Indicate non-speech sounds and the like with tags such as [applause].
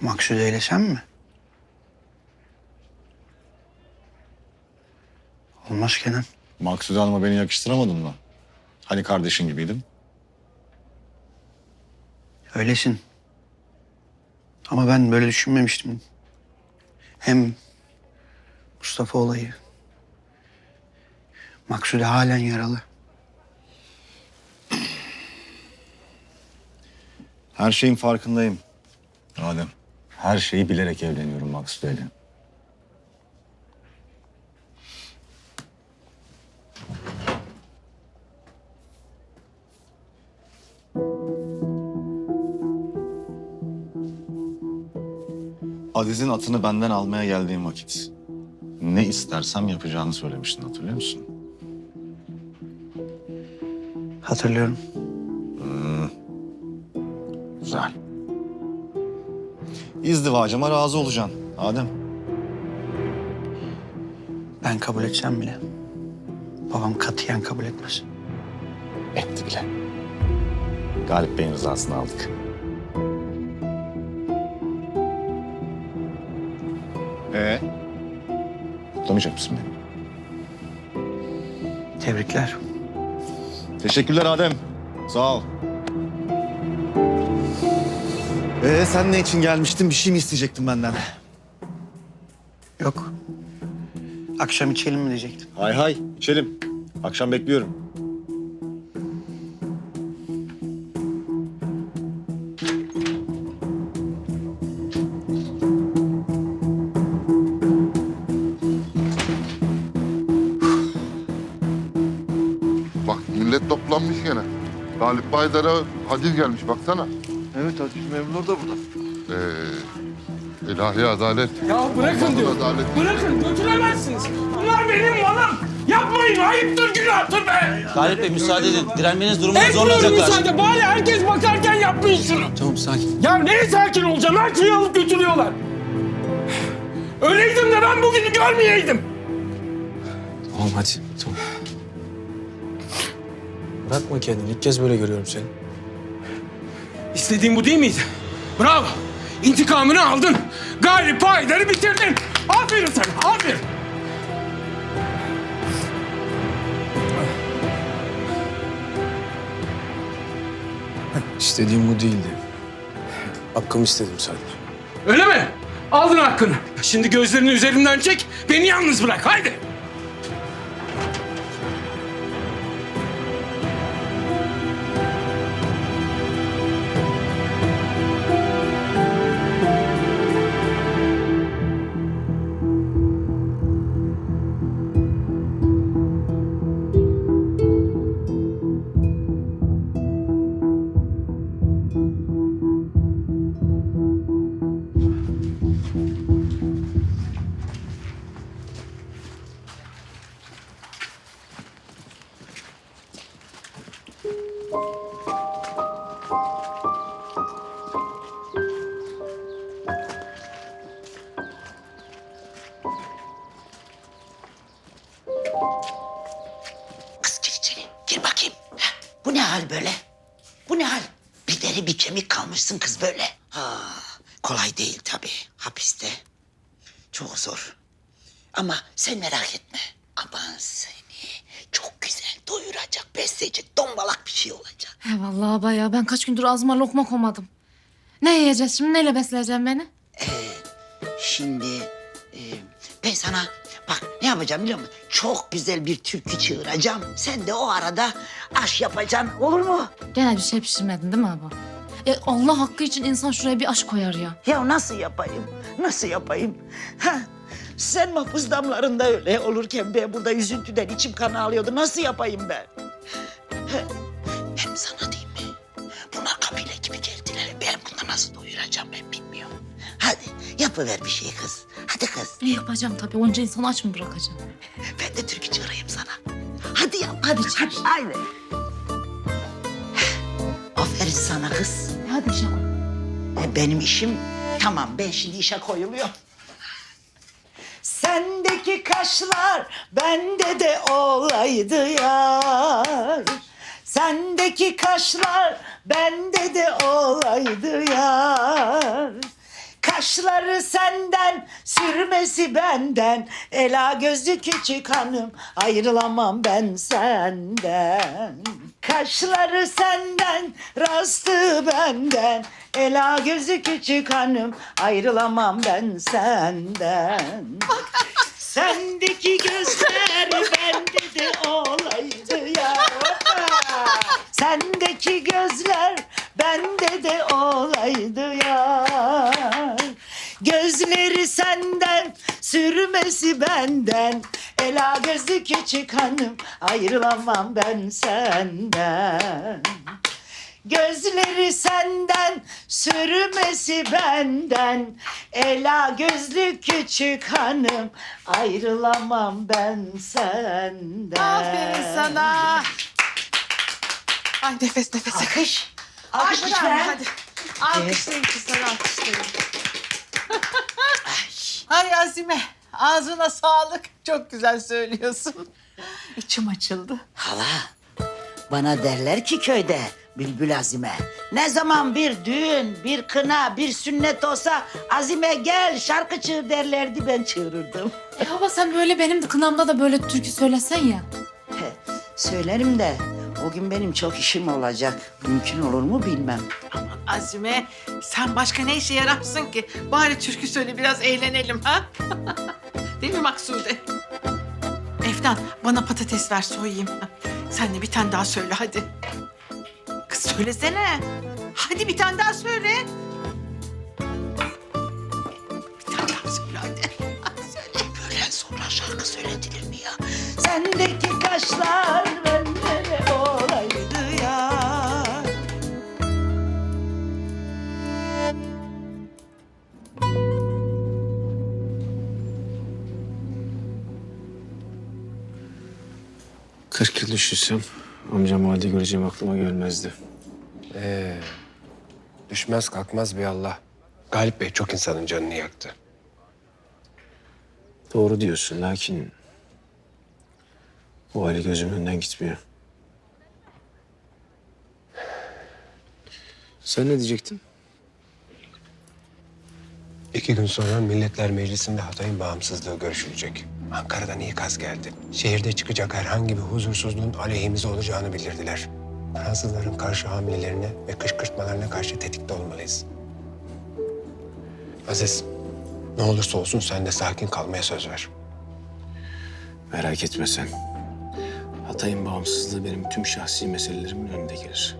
Maksude ile sen mi? Olmaz Kenan. Maksude Hanım'a beni yakıştıramadın mı? Hani kardeşin gibiydim? Öylesin. Ama ben böyle düşünmemiştim. Hem Mustafa olayı. Maksude halen yaralı. Her şeyin farkındayım. Adem. Her şeyi bilerek evleniyorum Maksude'yle. Aziz'in atını benden almaya geldiğim vakit ne istersem yapacağını söylemiştin hatırlıyor musun? Hatırlıyorum. İzdivacıma razı olacaksın Adem. Ben kabul etsem bile. Babam katiyen kabul etmez. Etti bile. Galip Bey'in rızasını aldık. Ee? Kutlamayacak mısın beni? Tebrikler. Teşekkürler Adem. Sağ ol. Ee sen ne için gelmiştin? Bir şey mi isteyecektin benden? Yok. Akşam içelim mi diyecektim. Hay hay içelim. Akşam bekliyorum. Bak millet toplanmış gene. Galip Baydar'a haciz gelmiş baksana. Evet Hacı Memnun da burada. Ee, ilahi adalet. Ya bırakın diyor. adaleti. Bırakın götüremezsiniz. Bunlar benim malım. Yapmayın ayıptır günahtır be. Galip Bey müsaade edin. Direnmeniz durumunda Etmiyorum zorlanacaklar. müsaade. Bari herkes bakarken yapmayın şunu. Tamam sakin. Ya neye sakin olacağım? Her şeyi alıp götürüyorlar. Öyleydim de ben bugünü görmeyeydim. Tamam hadi tamam. Bırakma kendini. İlk kez böyle görüyorum seni. İstediğin bu değil miydi? Bravo. İntikamını aldın. Galip Haydar'ı bitirdin. Aferin sana, aferin. İstediğim bu değildi. Hakkımı istedim sadece. Öyle mi? Aldın hakkını. Şimdi gözlerini üzerimden çek, beni yalnız bırak. Haydi. Kız gir içeri. Gir bakayım. Bu ne hal böyle? Bu ne hal? Bir deri bir kemik kalmışsın kız böyle. Ha, kolay değil tabii hapiste. Çok zor. Ama sen merak etme. Aman seni çok güzel doyuracak, besleyecek, dombalak bir şey olacak. He vallahi abla ya ben kaç gündür ağzıma lokma koymadım. Ne yiyeceğiz şimdi? Neyle besleyeceğim beni? Şimdi e, ben sana bak ne yapacağım biliyor musun? Çok güzel bir türkü çığıracağım. Sen de o arada aş yapacaksın olur mu? Gene bir şey pişirmedin değil mi abla? E Allah hakkı için insan şuraya bir aşk koyar ya. Ya nasıl yapayım? Nasıl yapayım? Ha, sen mahpus damlarında öyle olurken ben burada üzüntüden içim kan ağlıyordu. Nasıl yapayım ben? Sana diyeyim mi? Bunlar kabile gibi geldiler. Ben bunları nasıl doyuracağım ben bilmiyorum. Hadi yapıver bir şey kız. Hadi kız. Ne yapacağım tabii onca insanı aç mı bırakacağım? Ben de türkü çığırayım sana. Hadi yap. Hadi çağır. Haydi. Aferin sana kız. E, Hadi koy. E, Benim işim tamam. Ben şimdi işe koyuluyorum. Sendeki kaşlar bende de olaydı yar. Sendeki kaşlar bende de olaydı yar. Kaş Kaşları senden, sürmesi benden. Ela gözlü küçük hanım, ayrılamam ben senden. Kaşları senden, rastı benden. Ela gözlü küçük hanım, ayrılamam ben senden. [laughs] Sendeki gözler bende de olaydı ya. Sendeki gözler bende de olaydı ya. Gözleri senden, sürmesi benden. Ela gözlü küçük hanım, ayrılamam ben senden. Gözleri senden, sürmesi benden. Ela gözlü küçük hanım, ayrılamam ben senden. Aferin sana. Ay nefes nefes. Alkış. Alkış Alkış lütfen, hadi. Alkışlayın kızlar alkışlayın. [laughs] Ay Azime ağzına sağlık. Çok güzel söylüyorsun. İçim açıldı. Hala, bana derler ki köyde Bülbül Azime. Ne zaman bir düğün, bir kına, bir sünnet olsa Azime gel şarkı çığır derlerdi ben çığırırdım. E baba sen böyle benim kınamda da böyle türkü söylesen ya. He, Söylerim de o gün benim çok işim olacak. Mümkün olur mu bilmem. Azime sen başka ne işe yararsın ki? Bari türkü söyle biraz eğlenelim ha? [laughs] Değil mi Maksude? Efnan bana patates ver soyayım. Sen de bir tane daha söyle hadi. Kız söylesene. Hadi bir tane daha söyle. Bir tane daha söyle hadi. Hadi söyle. Öğlen sonra şarkı söyletilir mi ya? Sendeki kaşlar 40 yıl düşünsem amcam halde göreceğim aklıma gelmezdi. Ee, düşmez kalkmaz bir Allah. Galip Bey çok insanın canını yaktı. Doğru diyorsun lakin bu hali gözümün önünden gitmiyor. Sen ne diyecektin? İki gün sonra Milletler Meclisi'nde Hatay'ın bağımsızlığı görüşülecek. Ankara'dan ikaz geldi. Şehirde çıkacak herhangi bir huzursuzluğun aleyhimize olacağını bildirdiler. Fransızların karşı hamlelerine ve kışkırtmalarına karşı tetikte olmalıyız. Aziz, ne olursa olsun sen de sakin kalmaya söz ver. Merak etme sen. Hatay'ın bağımsızlığı benim tüm şahsi meselelerimin önünde gelir.